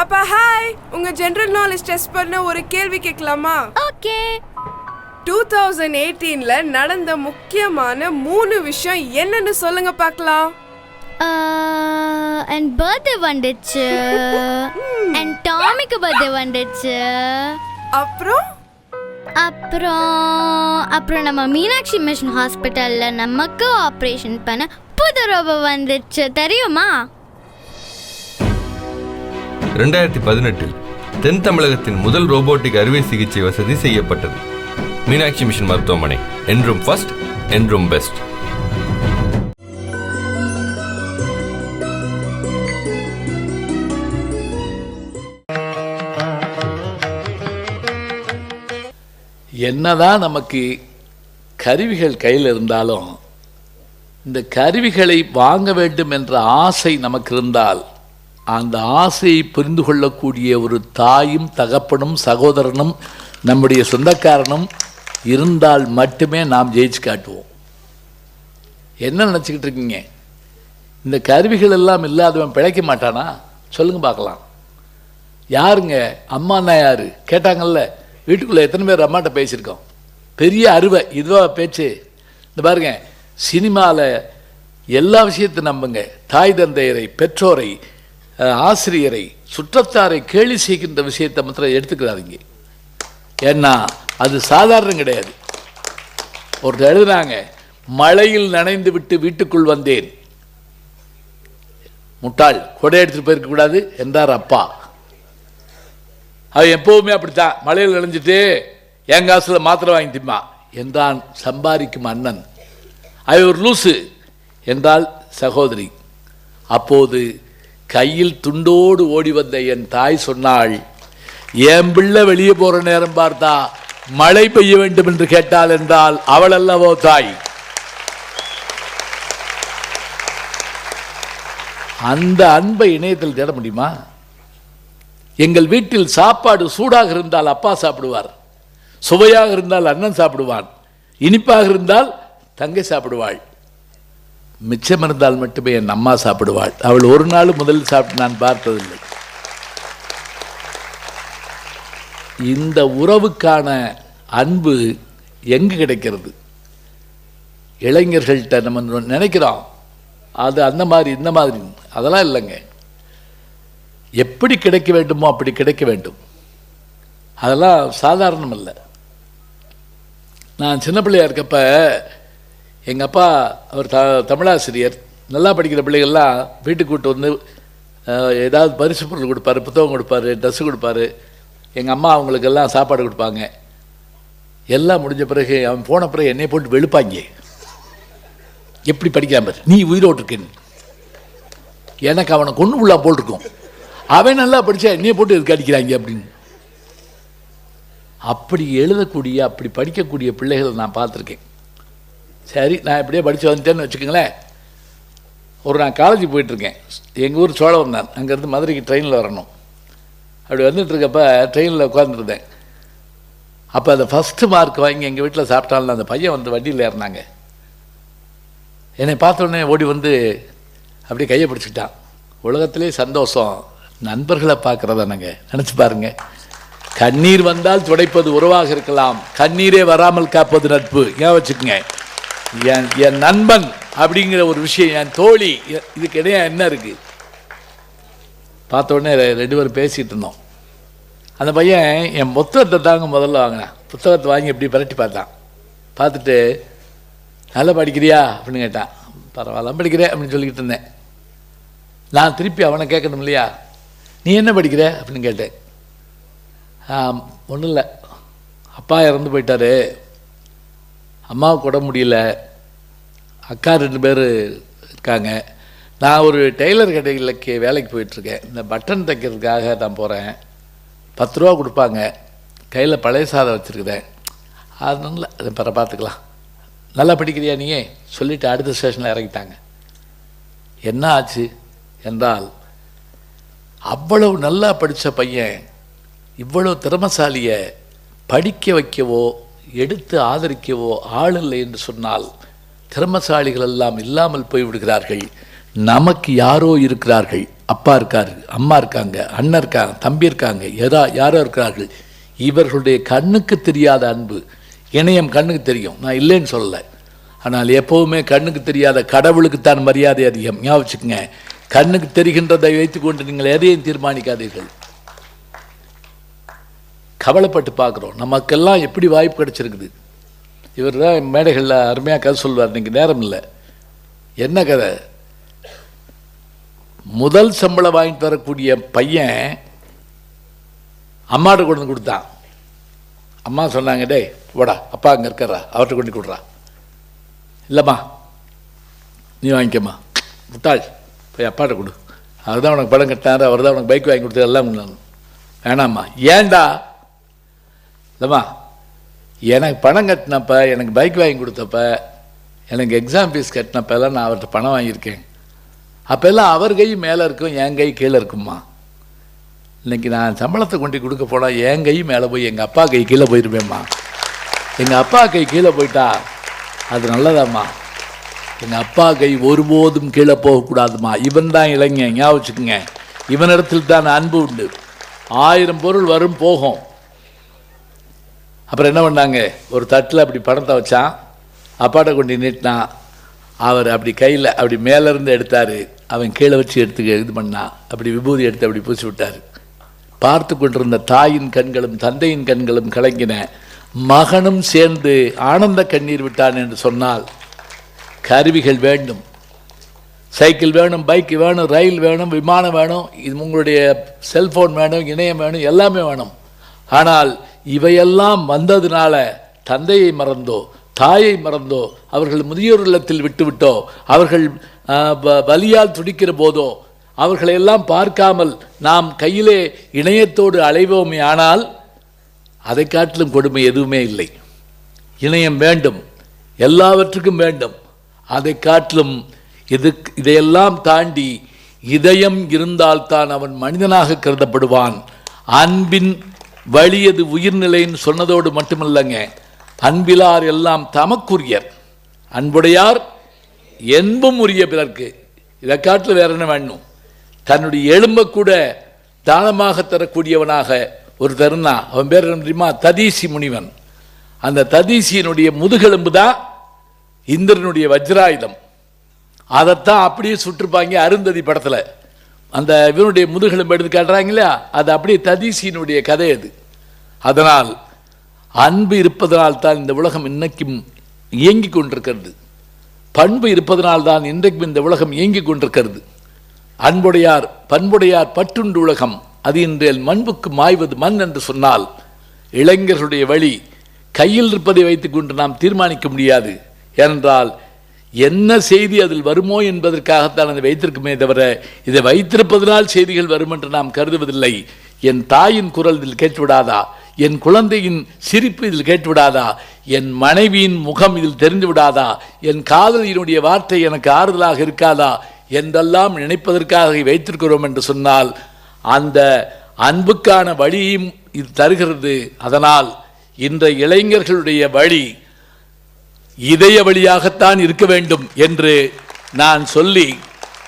பாப்பா ஹாய் உங்க general knowledge test பண்ண ஒரு கேள்வி கேட்கலாமா? ஓகே. டூ தௌசண்ட் எயிட்டீன்ல நடந்த முக்கியமான மூணு விஷயம் என்னன்னு சொல்லுங்க பார்க்கலாம். என் பர்த்டே வந்துச்சு. என் டாமிக்கு பர்த்டே வந்துச்சு. அப்புறம்? அப்புறம் அப்புறம் நம்ம மீனாட்சி மிஷன் ஹாஸ்பிட்டல்ல நமக்கு ஆப்ரேஷன் பண்ண புது ரோபோ வந்துச்சு. தெரியுமா? ரெண்டாயிரத்தி பதினெட்டில் தென் தமிழகத்தின் முதல் ரோபோட்டிக் அறுவை சிகிச்சை வசதி செய்யப்பட்டது. மீனாட்சி மிஷன் மருத்துவமனை. என்றும் ஃபர்ஸ்ட் என்றும் பெஸ்ட் என்னதான் நமக்கு கருவிகள் கையில் இருந்தாலும் இந்த கருவிகளை வாங்க வேண்டும் என்ற ஆசை நமக்கு இருந்தால் அந்த ஆசையை புரிந்து கொள்ளக்கூடிய ஒரு தாயும் தகப்பனும் சகோதரனும் நம்முடைய சொந்தக்காரனும் இருந்தால் மட்டுமே நாம் ஜெயிச்சு காட்டுவோம். என்ன நினச்சிக்கிட்டு இருக்கீங்க? இந்த கருவிகள் எல்லாம் இல்லாதவன் பிழைக்க மாட்டானா? சொல்லுங்க பார்க்கலாம். யாருங்க? அம்மானா யாரு? கேட்டாங்கல்ல வீட்டுக்குள்ளே எத்தனை பேர் அம்மாட்ட பேசியிருக்கோம்? பெரிய அருவை இதுவாக பேச்சு. இந்த பாருங்க சினிமாவில் எல்லா விஷயத்தையும் நம்புங்க. தாய் தந்தையரை பெற்றோரை ஆசிரியரை சுற்றத்தாரை கேலி செய்கின்ற விஷயத்தை மாத்திரம் எடுத்துக்கிறாதீங்க. ஏன்னா அது சாதாரணம் கிடையாது. ஒருத்தர் எழுதுனாங்க மழையில் நனைந்து விட்டு வீட்டுக்குள் வந்தேன். முட்டாள் கொடை எடுத்துகிட்டு போயிருக்க கூடாது என்றார் அப்பா. அவன் எப்பவுமே அப்படித்தான். மழையில் நனைஞ்சிட்டு என் காசுல மாத்திரை வாங்கி திம்மா என்றான் சம்பாதிக்கும் அண்ணன். அவன் ஒரு லூசு என்றால் சகோதரி. அப்போது கையில் துண்டோடு ஓடி வந்த என் தாய் சொன்னாள் என் பிள்ளை வெளியே போகிற நேரம் பார்த்தா மழை பெய்ய வேண்டும் என்று கேட்டாள் என்றால் அவள் அல்லவோ தாய்? அந்த அன்பை இணையத்தில் தேட முடியுமா? எங்கள் வீட்டில் சாப்பாடு சூடாக இருந்தால் அப்பா சாப்பிடுவார் சுவையாக இருந்தால் அண்ணன் சாப்பிடுவான் இனிப்பாக இருந்தால் தங்கை சாப்பிடுவாள். மிச்சம் இருந்தால் மட்டுமே என் அம்மா சாப்பிடுவாள். அவள் ஒரு நாள் முதலில் சாப்பிட்டு நான் பார்த்ததில்லை. இந்த உறவுக்கான அன்பு எங்கு கிடைக்கிறது? இளைஞர்கள்ட்ட நம்ம நினைக்கிறோம். அது அந்த மாதிரி இந்த மாதிரி. அதெல்லாம் இல்லைங்க. எப்படி கிடைக்க வேண்டுமோ அப்படி கிடைக்க வேண்டும். அதெல்லாம் சாதாரணம் இல்லை நான் சின்ன பிள்ளையா இருக்கப்ப எங்கள் அப்பா அவர் த தமிழாசிரியர். நல்லா படிக்கிற பிள்ளைகள்லாம் வீட்டுக்கு கூட்டு வந்து ஏதாவது பரிசு பொருள் கொடுப்பாரு புத்தகம் கொடுப்பார் ட்ரெஸ்ஸு கொடுப்பாரு. எங்கள் அம்மா அவங்களுக்கெல்லாம் சாப்பாடு கொடுப்பாங்க. எல்லாம் முடிஞ்ச பிறகு அவன் போன பிறகு என்னை போட்டு வெளுப்பாங்க. எப்படி படிக்காம நீ உயிரோடு இருக்கேன்னு எனக்கு அவனை கொண்டு உள்ளா போட்டிருக்கும். அவன் நல்லா படித்தா என்னையை போட்டு இருக்க அடிக்கிறாங்க அப்படின்னு. அப்படி எழுதக்கூடிய அப்படி படிக்கக்கூடிய பிள்ளைகளை நான் பார்த்துருக்கேன். சரி நான் இப்படியே படித்து வந்துட்டேன்னு வச்சுக்கோங்களேன். ஒரு நான் காலேஜ் போயிட்டுருக்கேன். எங்கள் ஊர் சோழவரம் நான் அங்கேருந்து மதுரைக்கு ட்ரெயினில் வரணும். அப்படி வந்துட்டு இருக்கப்ப ட்ரெயினில் உட்காந்துருந்தேன் அப்போ அந்த ஃபஸ்ட்டு மார்க் வாங்கி எங்கள் வீட்டில் சாப்பிட்டாலும் அந்த பையன் வந்து வண்டியில் ஏறினாங்க. என்னை பார்த்த உடனே ஓடி வந்து அப்படியே கையை பிடிச்சிக்கிட்டான். உலகத்திலே சந்தோஷம். நண்பர்களை பார்க்குறதானங்க. நினச்சி பாருங்க. கண்ணீர் வந்தால் துடைப்பது உறவாக இருக்கலாம். கண்ணீரே வராமல் காப்பது நட்பு. ஏன் வச்சுக்கோங்க. என் என் நண்பன் அப்படிங்கிற ஒரு விஷயம் என் தோழி இதுக்கு இடையே என்ன இருக்கு? பார்த்த உடனே ரெ- ரெண்டு பேரும் பேசிகிட்டு இருந்தோம். அந்த பையன் என் புத்தகத்தை தாங்க முதல்ல வாங்கினேன். புத்தகத்தை வாங்கி எப்படி பரட்டி பார்த்தான். பார்த்துட்டு நல்லா படிக்கிறியா? அப்படின்னு கேட்டான். பரவாயில்ல படிக்கிறேன் அப்படின்னு சொல்லிக்கிட்டு இருந்தேன். நான் திருப்பி அவனை கேட்கணும் இல்லையா? நீ என்ன படிக்கிற? அப்படின்னு கேட்டேன். ஒன்றும் இல்லை. அப்பா இறந்து போயிட்டாரு. அம்மாவுக்கு உடம்பு முடியல. அக்கா ரெண்டு பேர் இருக்காங்க. நான் ஒரு டெய்லர் கடைகளுக்கு வேலைக்கு போயிட்டுருக்கேன். இந்த பட்டன் தைக்கிறதுக்காக நான் போகிறேன் பத்து ரூபா கொடுப்பாங்க. கையில் பழைய சாதம் வச்சுருக்குறேன். அதனால அதை பிற பார்த்துக்கலாம். நல்லா படிக்கிறியா நீயே? சொல்லிவிட்டு அடுத்த ஸ்டேஷனில் இறங்கிட்டாங்க. என்ன ஆச்சு என்றால் அவ்வளவு நல்லா படித்த பையன் இவ்வளோ திறமசாலியை படிக்க வைக்கவோ எடுத்து ஆதரிக்கவோ ஆள் இல்லை என்று சொன்னால் திறமசாலிகள் எல்லாம் இல்லாமல் போய்விடுகிறார்கள். நமக்கு யாரோ இருக்கிறார்கள். அப்பா இருக்கார் அம்மா இருக்காங்க அண்ணன் இருக்காங்க தம்பி இருக்காங்க எதா யாரோ இருக்கிறார்கள். இவர்களுடைய கண்ணுக்கு தெரியாத அன்பு இணையம் கண்ணுக்கு தெரியும். நான் இல்லைன்னு சொல்லலை. ஆனால் எப்போவுமே கண்ணுக்கு தெரியாத கடவுளுக்குத்தான் மரியாதை அதிகம். ஞாபகம் வச்சுக்கோங்க. கண்ணுக்கு தெரிகின்றதை வைத்துக்கொண்டு நீங்கள் எதையும் தீர்மானிக்காதீர்கள். கவலைப்பட்டு பார்க்குறோம். நமக்கெல்லாம் எப்படி வாய்ப்பு கிடச்சிருக்குது? இவர் தான் மேடைகளில் அருமையாக கதை சொல்வார் இன்றைக்கி நேரம் இல்லை. என்ன கதை? முதல் சம்பளம் வாங்கிட்டு வரக்கூடிய பையன் அம்மாட்ட கொண்டு வந்து கொடுத்தான். அம்மா சொன்னாங்க டேய் போடா அப்பா அங்கே இருக்கிறா அவர்கிட்ட கொண்டு கொடுறா. இல்லைம்மா நீ வாங்கிக்கம்மா. முட்டாள். போய் அப்பாட்ட கொடு. அவர் தான் உனக்கு படம் கட்டினார். அவர் தான் உனக்கு பைக் வாங்கி கொடுத்தது எல்லாம் வேணாம்மா. ஏன்டா இல்லைம்மா எனக்கு பணம் கட்டினப்ப எனக்கு பைக் வாங்கி கொடுத்தப்ப எனக்கு எக்ஸாம் ஃபீஸ் கட்டினப்பெல்லாம் நான் அவர்கிட்ட பணம் வாங்கியிருக்கேன். அப்போல்லாம் அவர் கை மேலே இருக்கும் என் கை கீழே இருக்கும்மா. இன்றைக்கி நான் சம்பளத்தை கொண்டு கொடுக்க போனால் என் கை மேலே போய் எங்கள் அப்பா கை கீழே போயிருப்பேம்மா எங்கள் அப்பா கை கீழே போயிட்டா அது நல்லதாம்மா. எங்கள் அப்பா கை ஒருபோதும் கீழே போகக்கூடாதும்மா. இவன் தான் இளைஞன் ஞாபகம் வச்சுக்கோங்க. இவனிடத்தில் தான் அன்பு உண்டு. ஆயிரம் பொருள் வரும் போகும். அப்புறம் என்ன பண்ணாங்க? ஒரு தட்டில் அப்படி பணத்தை வச்சான். அப்பாட்ட கொண்டு நீட்டினான். அவர் அப்படி கையில் அப்படி மேலேருந்து எடுத்தார். அவன் கீழே வச்சு எடுத்து இது பண்ணான். அப்படி விபூதி எடுத்து அப்படி பூசி விட்டார். பார்த்து கொண்டிருந்த தாயின் கண்களும் தந்தையின் கண்களும் கலங்கின. மகனும் சேர்ந்து ஆனந்த கண்ணீர் விட்டான் என்று சொன்னால் கருவிகள் வேண்டும். சைக்கிள் வேணும் பைக் வேணும் ரயில் வேணும் விமானம் வேணும் இது உங்களுடைய செல்ஃபோன் வேணும் இணையம் வேணும் எல்லாமே வேணும். ஆனால் இவையெல்லாம் வந்ததுனால தந்தையை மறந்தோ தாயை மறந்தோ அவர்கள் முதியோர் இல்லத்தில் விட்டுவிட்டோ அவர்கள் வ- வலியால் துடிக்கிற போதோ அவர்களையெல்லாம் பார்க்காமல் நாம் கையிலே இணையத்தோடு அலைவோமே ஆனால் அதை காட்டிலும் கொடுமை எதுவுமே இல்லை. இணையம் வேண்டும் எல்லாவற்றுக்கும் வேண்டும். அதை காட்டிலும் இது இதையெல்லாம் தாண்டி இதயம் இருந்தால்தான் அவன் மனிதனாக கருதப்படுவான். அன்பின் வழியது உயிர்நிலைன்னு சொன்னதோடு மட்டுமில்லைங்க. அன்பிலார் எல்லாம் தமக்குரியர். அன்புடையார் என்பும் உரிய பிறர்க்கு. இதை காட்டில் வேற என்ன வேணும்? தன்னுடைய எலும்பை கூட தானமாக தரக்கூடியவனாக ஒரு தருணா. அவன் பேர் என்ன தெரியுமா? ததீசி முனிவன். அந்த ததீசியினுடைய முதுகெலும்பு தான் இந்திரனுடைய வஜ்ராயுதம். அதைத்தான் அப்படியே சுட்டிருப்பாங்க அருந்ததி படத்தில். அந்த இவனுடைய முதுகெலும்பு எடுத்து காட்டுறாங்க இல்லையா? அது அப்படியே ததீசியினுடைய கதை அது. அதனால் அன்பு இருப்பதனால் தான் இந்த உலகம் இன்னைக்கும் இயங்கிக் கொண்டிருக்கிறது. பண்பு இருப்பதனால் தான் இன்றைக்கும் இந்த உலகம் இயங்கிக் கொண்டிருக்கிறது. அன்புடையார் பண்புடையார் பற்றுண்டு உலகம் அது இன்றைய மண்புக்கு மாய்வது மண் என்று சொன்னால் இளைஞர்களுடைய வழி கையில் இருப்பதை வைத்துக்கொண்டு நாம் தீர்மானிக்க முடியாது. ஏனென்றால் என்ன செய்தி அதில் வருமோ என்பதற்காகத்தான் அதை வைத்திருக்குமே தவிர இதை வைத்திருப்பதனால் செய்திகள் வரும் என்று நாம் கருதுவதில்லை. என் தாயின் குரல் இதில் கேட்டுவிடாதா? என் குழந்தையின் சிரிப்பு இதில் கேட்டுவிடாதா? என் மனைவியின் முகம் இதில் தெரிந்து விடாதா என் காதலியினுடைய வார்த்தை எனக்கு ஆறுதலாக இருக்காதா? என்றெல்லாம் நினைப்பதற்காக வைத்திருக்கிறோம் என்று சொன்னால் அந்த அன்புக்கான வழியும் இது தருகிறது. அதனால் இந்த இளைஞர்களுடைய வழி இதய வழியாகத்தான் இருக்க வேண்டும் என்று நான் சொல்லி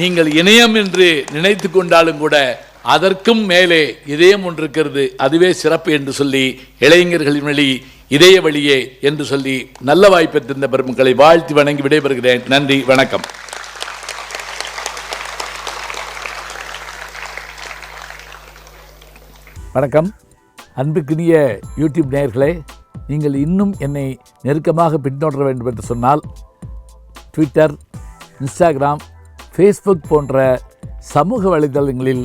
நீங்கள் இணையம் என்று நினைத்து கொண்டாலும் கூட அதற்கும் மேலே இதயம் ஒன்று இருக்கிறது அதுவே சிறப்பு என்று சொல்லி இளைஞர்களின் வழி இதய வழியே என்று சொல்லி நல்ல வாய்ப்பை தந்த பெருமக்களை வாழ்த்தி வணங்கி விடைபெறுகிறேன். நன்றி வணக்கம். வணக்கம். அன்புக்குரிய யூடியூப் நேயர்களே நீங்கள் இன்னும் என்னை நெருக்கமாக பின்தொடர வேண்டும் என்று சொன்னால் ட்விட்டர் இன்ஸ்டாகிராம் ஃபேஸ்புக் போன்ற சமூக வலைதளங்களில்